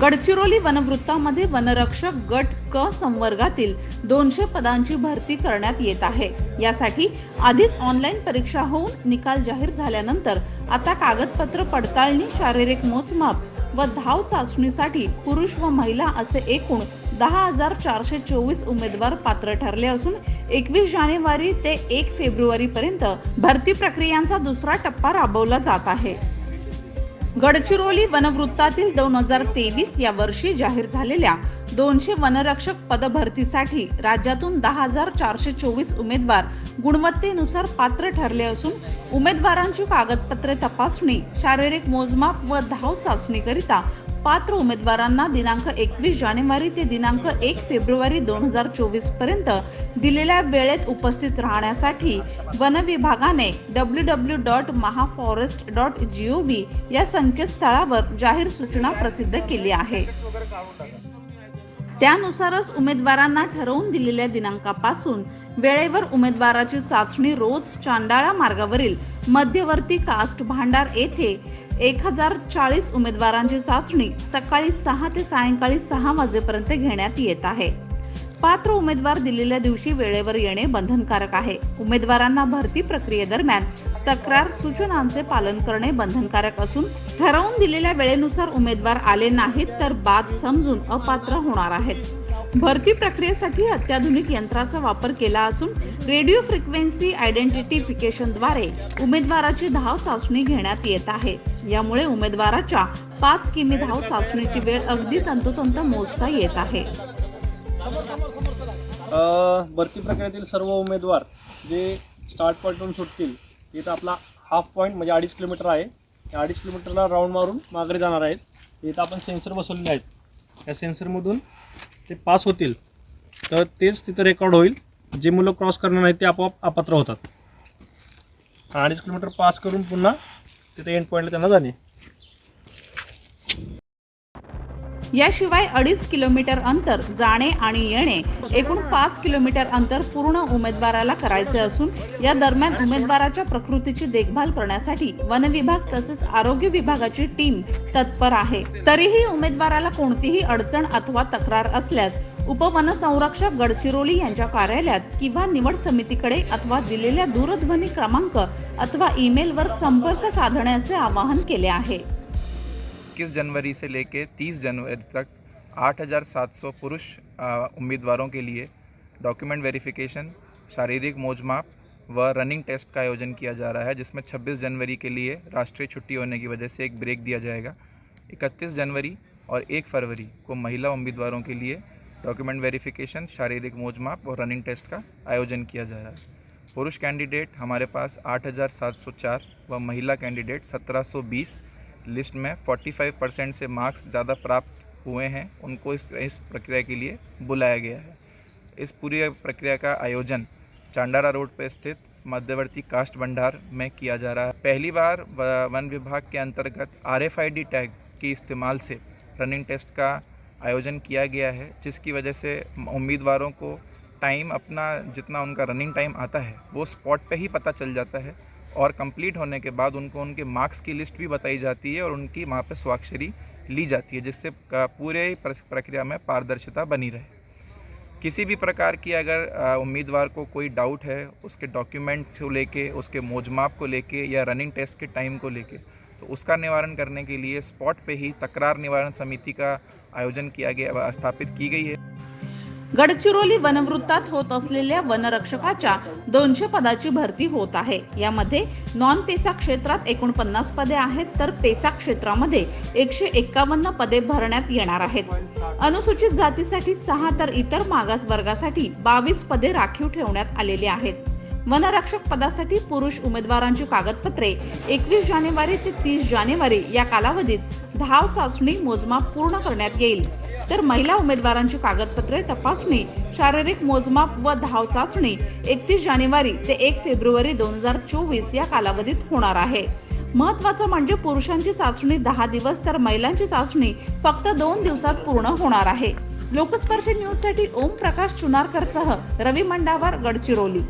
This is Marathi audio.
गडचिरोली वनवृत्तामध्ये वनरक्षक गट क संवर्गातील दोनशे पदांची भरती करण्यात येत आहे. यासाठी आधीच ऑनलाईन परीक्षा होऊन निकाल जाहीर झाल्यानंतर आता कागदपत्र पडताळणी शारीरिक मोजमाप व धाव चाचणीसाठी पुरुष व महिला असे एकूण दहा हजार चारशे चोवीस उमेदवार पात्र ठरले असून एकवीस जानेवारी ते एक फेब्रुवारी पर्यंत भरती प्रक्रियांचा दुसरा टप्पा राबवला जात आहे. गडचिरोली वनवृत्तातील दोन हजार तेवीस या वर्षी जाहीर झालेल्या दोनशे वनरक्षक पदभरतीसाठी राज्यातून दहा हजार चारशे चोवीस उमेदवार गुणवत्तेनुसार पात्र ठरले असून उमेदवारांची कागदपत्रे तपासणी शारीरिक मोजमाप व धाव चाचणीकरिता पात्र उमेदवारांना दिनांक एकवीस जानेवारी ते दिनांक एक फेब्रुवारी दोन हजार चोवीसपर्यंत दिलेल्या वेळेत उपस्थित राहण्यासाठी वन विभागाने W W dot mahaforest dot G O V या संकेतस्थळावर जाहीर सूचना प्रसिद्ध केली आहे. त्यानुसारच उमेदवारांना ठरवून दिलेल्या दिनांकापासून वेळेवर उमेदवाराची चाचणी रोज चांडाळा मार्गावरील मध्यवर्ती कास्ट भांडार येथे एक हजार चाळीस उमेदवारांची चाचणी सकाळी सहा ते सायंकाळी सहा वाजेपर्यंत घेण्यात येत आहे. पात्र उमेदवार दिलेल्या दिवशी वेळेवर येणे बंधनकारक आहे. उमेदवारांना भरती प्रक्रियेदरम्यान तक्रार सूचनांचे पालन करणे बंधनकारक असून ठरवून दिलेल्या वेळेनुसार उमेदवार आले नाहीत तर बाद समजून अपात्र होणार आहेत. भरती प्रक्रियेसाठी अत्याधुनिक यंत्राचा वापर केला असून रेडिओ फ्रिक्वेन्सी आयडेंटिफिकेशनद्वारे उमेदवाराची धाव चाचणी घेण्यात येत आहे. यामुळे उमेदवाराच्या पाच किमी धाव चाचणीची वेळ अगदी तंतोतंत मोजता येत आहे. भरती प्रक्रियेतील सर्व उमेदवार जे स्टार्ट पॉईंटवरून सुटतील इथं आपला हाफ पॉईंट म्हणजे अडीच किलोमीटर आहे. त्या अडीच किलोमीटरला राऊंड मारून माघारी जाणार आहेत. इथं आपण सेन्सर बसवलेले आहेत. या सेन्सरमधून ते पास होतील. तर तेच तिथं रेकॉर्ड होईल. जे मुलं क्रॉस करणार नाहीत ते आपोआप अपात्र होतात. अडीच किलोमीटर पास करून पुन्हा तिथे एंड पॉईंटला त्यांना जाणे. याशिवाय अडीच किलोमीटर अंतर जाणे आणि येणे एकूण पाच किलोमीटर अंतर पूर्ण उमेदवाराला करायचे असून या दरम्यान उमेदवाराच्या प्रकृतीची देखभाल करण्यासाठी वन विभाग तसेच आरोग्य विभागाची टीम तत्पर आहे. तरीही उमेदवाराला कोणतीही अडचण अथवा तक्रार असल्यास उपवनसंरक्षक गडचिरोली यांच्या कार्यालयात किंवा निवड समितीकडे अथवा दिलेल्या दूरध्वनी क्रमांक अथवा ईमेलवर संपर्क साधण्याचे आवाहन केले आहे. 21 जनवरी से लेके 30 जनवरी तक 8,700 पुरुष उम्मीदवारों के लिए डॉक्यूमेंट वेरिफिकेशन शारीरिक मोजमाप व रनिंग टेस्ट का आयोजन किया जा रहा है जिसमें 26 जनवरी के लिए राष्ट्रीय छुट्टी होने की वजह से एक ब्रेक दिया जाएगा। 31 जनवरी और 1 फरवरी को महिला उम्मीदवारों के लिए डॉक्यूमेंट वेरिफिकेशन शारीरिक मोजमाप और रनिंग टेस्ट का आयोजन किया जा रहा है। पुरुष कैंडिडेट हमारे पास 8,704 व महिला कैंडिडेट 1720 लिस्ट में 45 परसेंट से मार्क्स ज़्यादा प्राप्त हुए हैं, उनको इस इस प्रक्रिया के लिए बुलाया गया है। इस पूरी प्रक्रिया का आयोजन चांडारा रोड पर स्थित मध्यवर्ती कास्ट भंडार में किया जा रहा है। पहली बार वन विभाग के अंतर्गत आर टैग के इस्तेमाल से रनिंग टेस्ट का आयोजन किया गया है, जिसकी वजह से उम्मीदवारों को टाइम अपना, जितना उनका रनिंग टाइम आता है, वो स्पॉट पे ही पता चल जाता है और कंप्लीट होने के बाद उनको उनके मार्क्स की लिस्ट भी बताई जाती है और उनकी वहाँ पर स्वाक्षरी ली जाती है, जिससे पूरे प्रक्रिया में पारदर्शिता बनी रहे। किसी भी प्रकार की अगर उम्मीदवार को कोई डाउट है, उसके डॉक्यूमेंट को लेके, उसके मोजमाप को लेके या रनिंग टेस्ट के टाइम को लेके तो उसका निवारण करने के लिए स्पॉट पे ही तकरार निवारण समिति का आयोजन किया गया, स्थापित की गई है। गडचिरोली वनवृत्तात होत असलेल्या वनरक्षकाच्या दोनशे पदाची भरती होत आहे. यामध्ये नॉन पेसा क्षेत्रात एकोणपन्नास पदे आहेत तर पेसा क्षेत्रामध्ये एकशे एक्कावन्न पदे भरण्यात येणार आहेत. अनुसूचित जातीसाठी सहा तर इतर मागास वर्गासाठी बावीस पदे राखीव ठेवण्यात आलेली आहेत. वनरक्षक पदासाठी पुरुष उमेदवारांची कागदपत्रे. एकवीस जानेवारी ते तीस जानेवारी या कालावधीत धाव चाचणी मोजमाप पूर्ण करण्यात येईल. तर महिला उमेदवारांची कागदपत्रे तपासणी शारीरिक मोजमाप व धाव चाचणी एकतीस जानेवारी ते एक फेब्रुवारी दोन हजार चोवीस या कालावधीत होणार आहे. महत्वाचं म्हणजे पुरुषांची चाचणी दहा दिवस तर महिलांची चाचणी फक्त दोन दिवसात पूर्ण होणार आहे. लोकस्पर्श न्यूजसाठी ओम प्रकाश चुनारकर सह रवी मंडावर गडचिरोली.